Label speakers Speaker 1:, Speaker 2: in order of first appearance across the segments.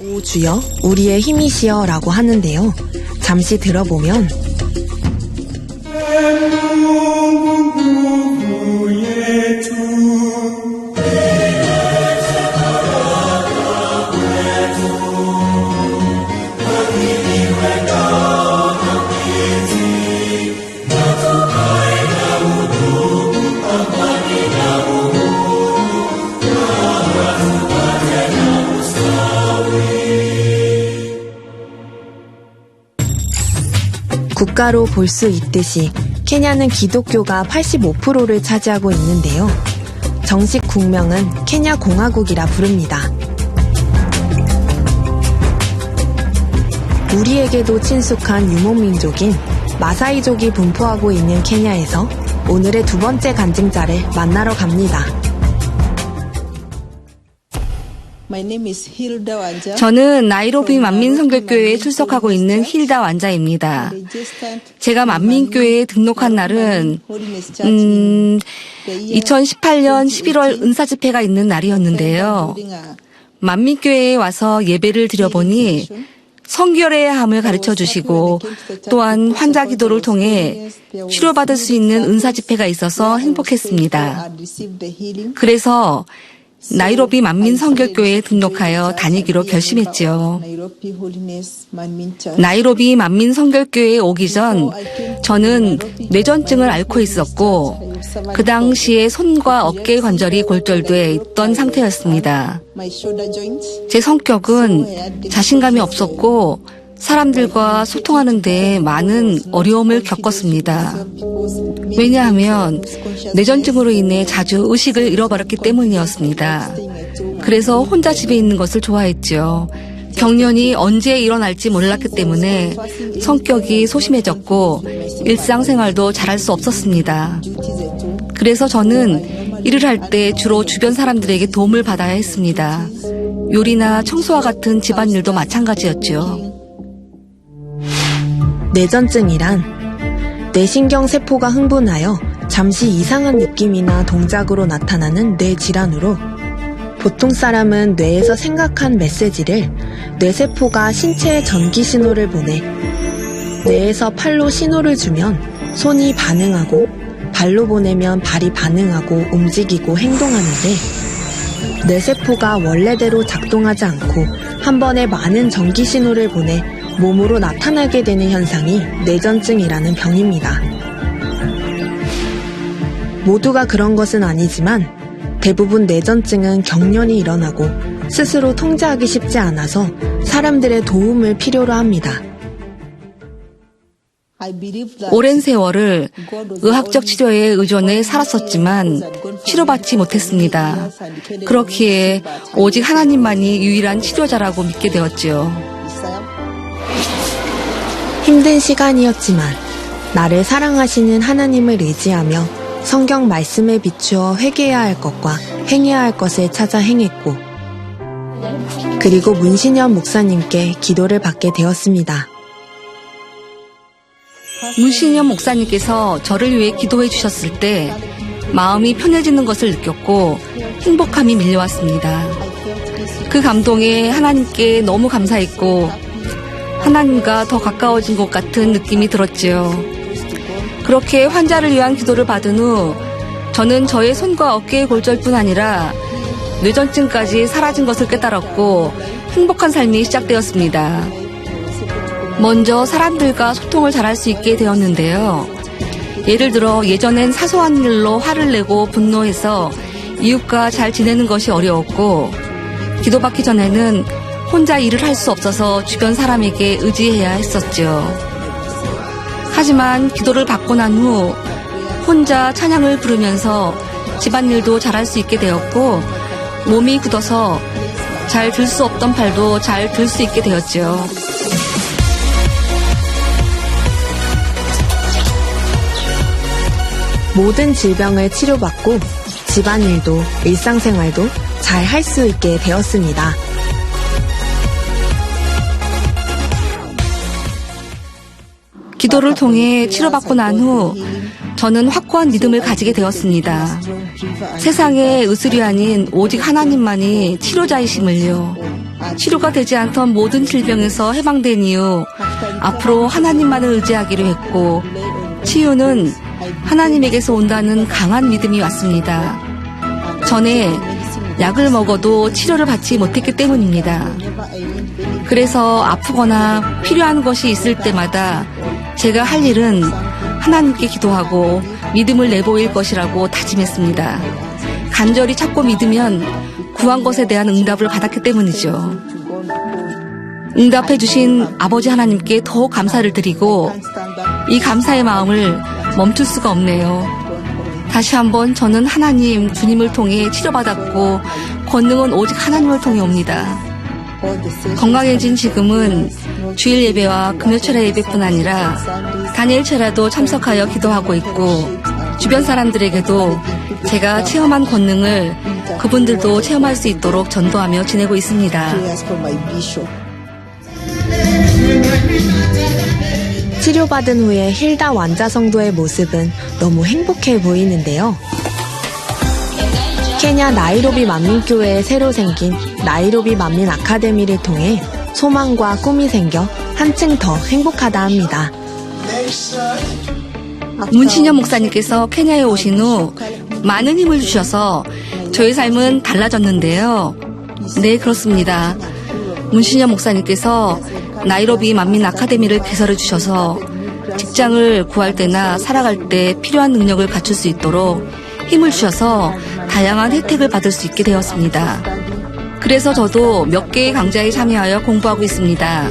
Speaker 1: 오 주여 우리의 힘이시여 라고 하는데요. 잠시 들어보면 국가로 볼 수 있듯이 케냐는 기독교가 85%를 차지하고 있는데요. 정식 국명은 케냐 공화국이라 부릅니다. 우리에게도 친숙한 유목민족인 마사이족이 분포하고 있는 케냐에서 오늘의 두 번째 간증자를 만나러 갑니다.
Speaker 2: 저는 나이로비 만민성결교회에 출석하고 있는 힐다 완자입니다. 제가 만민교회에 등록한 날은 음, 2018년 11월 은사 집회가 있는 날이었는데요. 만민교회에 와서 예배를 드려보니 성결의 함을 가르쳐 주시고 또한 환자 기도를 통해 치료받을 수 있는 은사 집회가 있어서 행복했습니다. 그래서 나이로비 만민 성결교회에 등록하여 다니기로 결심했지요. 나이로비 만민 성결교회에 오기 전 저는 뇌전증을 앓고 있었고 그 당시에 손과 어깨 관절이 골절돼 있던 상태였습니다. 제 성격은 자신감이 없었고 사람들과 소통하는데 많은 어려움을 겪었습니다. 왜냐하면 뇌전증으로 인해 자주 의식을 잃어버렸기 때문이었습니다. 그래서 혼자 집에 있는 것을 좋아했죠. 경련이 언제 일어날지 몰랐기 때문에 성격이 소심해졌고 일상생활도 잘할 수 없었습니다. 그래서 저는 일을 할 때 주로 주변 사람들에게 도움을 받아야 했습니다. 요리나 청소와 같은 집안일도 마찬가지였죠.
Speaker 1: 뇌전증이란 뇌신경 세포가 흥분하여 잠시 이상한 느낌이나 동작으로 나타나는 뇌 질환으로 보통 사람은 뇌에서 생각한 메시지를 뇌세포가 신체에 전기 신호를 보내 뇌에서 팔로 신호를 주면 손이 반응하고 발로 보내면 발이 반응하고 움직이고 행동하는데 뇌세포가 원래대로 작동하지 않고 한 번에 많은 전기 신호를 보내 몸으로 나타나게 되는 현상이 뇌전증이라는 병입니다. 모두가 그런 것은 아니지만 대부분 뇌전증은 경련이 일어나고 스스로 통제하기 쉽지 않아서 사람들의 도움을 필요로 합니다.
Speaker 2: 오랜 세월을 의학적 치료에 의존해 살았었지만 치료받지 못했습니다. 그렇기에 오직 하나님만이 유일한 치료자라고 믿게 되었지요.
Speaker 1: 힘든 시간이었지만 나를 사랑하시는 하나님을 의지하며 성경 말씀에 비추어 회개해야 할 것과 행해야 할 것을 찾아 행했고 그리고 문신현 목사님께 기도를 받게 되었습니다.
Speaker 2: 문신현 목사님께서 저를 위해 기도해 주셨을 때 마음이 편해지는 것을 느꼈고 행복함이 밀려왔습니다. 그 감동에 하나님께 너무 감사했고 하나님과 더 가까워진 것 같은 느낌이 들었지요. 그렇게 환자를 위한 기도를 받은 후 저는 저의 손과 어깨의 골절뿐 아니라 뇌전증까지 사라진 것을 깨달았고 행복한 삶이 시작되었습니다. 먼저 사람들과 소통을 잘할 수 있게 되었는데요. 예를 들어 예전엔 사소한 일로 화를 내고 분노해서 이웃과 잘 지내는 것이 어려웠고 기도받기 전에는 혼자 일을 할 수 없어서 주변 사람에게 의지해야 했었죠. 하지만 기도를 받고 난 후 혼자 찬양을 부르면서 집안일도 잘할 수 있게 되었고 몸이 굳어서 잘 들 수 없던 팔도 잘 들 수 있게 되었죠.
Speaker 1: 모든 질병을 치료받고 집안일도 일상생활도 잘 할 수 있게 되었습니다.
Speaker 2: 기도를 통해 치료받고 난 후 저는 확고한 믿음을 가지게 되었습니다. 세상에 의술이 아닌 오직 하나님만이 치료자이심을요. 치료가 되지 않던 모든 질병에서 해방된 이후 앞으로 하나님만을 의지하기로 했고 치유는 하나님에게서 온다는 강한 믿음이 왔습니다. 전에 약을 먹어도 치료를 받지 못했기 때문입니다. 그래서 아프거나 필요한 것이 있을 때마다 제가 할 일은 하나님께 기도하고 믿음을 내보일 것이라고 다짐했습니다. 간절히 찾고 믿으면 구한 것에 대한 응답을 받았기 때문이죠. 응답해 주신 아버지 하나님께 더욱 감사를 드리고 이 감사의 마음을 멈출 수가 없네요. 다시 한번 저는 하나님, 주님을 통해 치료받았고 권능은 오직 하나님을 통해 옵니다. 건강해진 지금은 주일 예배와 금요철의 예배뿐 아니라 단일체라도 참석하여 기도하고 있고 주변 사람들에게도 제가 체험한 권능을 그분들도 체험할 수 있도록 전도하며 지내고 있습니다.
Speaker 1: 치료받은 후에 힐다 완자 성도의 모습은 너무 행복해 보이는데요. 케냐 나이로비 만민교회에 새로 생긴 나이로비 만민 아카데미를 통해 소망과 꿈이 생겨 한층 더 행복하다 합니다.
Speaker 2: 문신현 목사님께서 케냐에 오신 후 많은 힘을 주셔서 저의 삶은 달라졌는데요. 네, 그렇습니다. 문신현 목사님께서 나이로비 만민 아카데미를 개설해 주셔서 직장을 구할 때나 살아갈 때 필요한 능력을 갖출 수 있도록 힘을 주셔서 다양한 혜택을 받을 수 있게 되었습니다. 그래서 저도 몇 개의 강좌에 참여하여 공부하고 있습니다.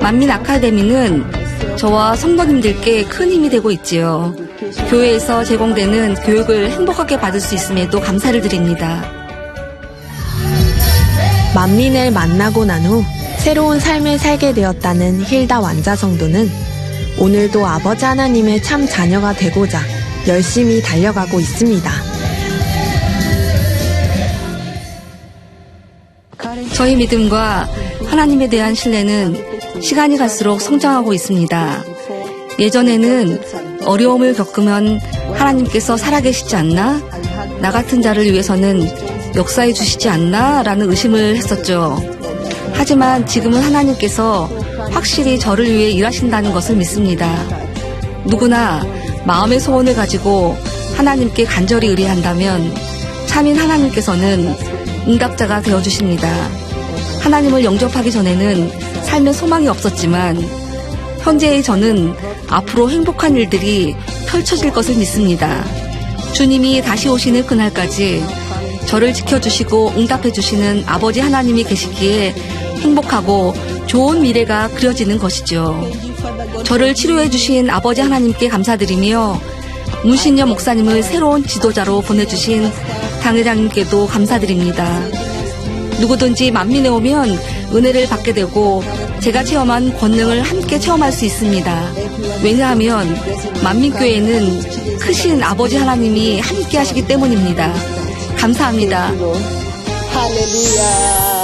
Speaker 2: 만민 아카데미는 저와 성도님들께 큰 힘이 되고 있지요. 교회에서 제공되는 교육을 행복하게 받을 수 있음에도 감사를 드립니다.
Speaker 1: 만민을 만나고 난 후 새로운 삶을 살게 되었다는 힐다 완자 성도는 오늘도 아버지 하나님의 참 자녀가 되고자 열심히 달려가고 있습니다.
Speaker 2: 저희 믿음과 하나님에 대한 신뢰는 시간이 갈수록 성장하고 있습니다. 예전에는 어려움을 겪으면 하나님께서 살아계시지 않나? 나 같은 자를 위해서는 역사해 주시지 않나? 라는 의심을 했었죠. 하지만 지금은 하나님께서 확실히 저를 위해 일하신다는 것을 믿습니다. 누구나 마음의 소원을 가지고 하나님께 간절히 의뢰한다면 참인 하나님께서는 응답자가 되어 주십니다. 하나님을 영접하기 전에는 삶에 소망이 없었지만 현재의 저는 앞으로 행복한 일들이 펼쳐질 것을 믿습니다. 주님이 다시 오시는 그날까지 저를 지켜주시고 응답해주시는 아버지 하나님이 계시기에 행복하고 좋은 미래가 그려지는 것이죠. 저를 치료해주신 아버지 하나님께 감사드리며 문신여 목사님을 새로운 지도자로 보내주신 당회장님께도 감사드립니다. 누구든지 만민에 오면 은혜를 받게 되고 제가 체험한 권능을 함께 체험할 수 있습니다. 왜냐하면 만민교회는 크신 아버지 하나님이 함께 하시기 때문입니다. 감사합니다.
Speaker 3: Hallelujah.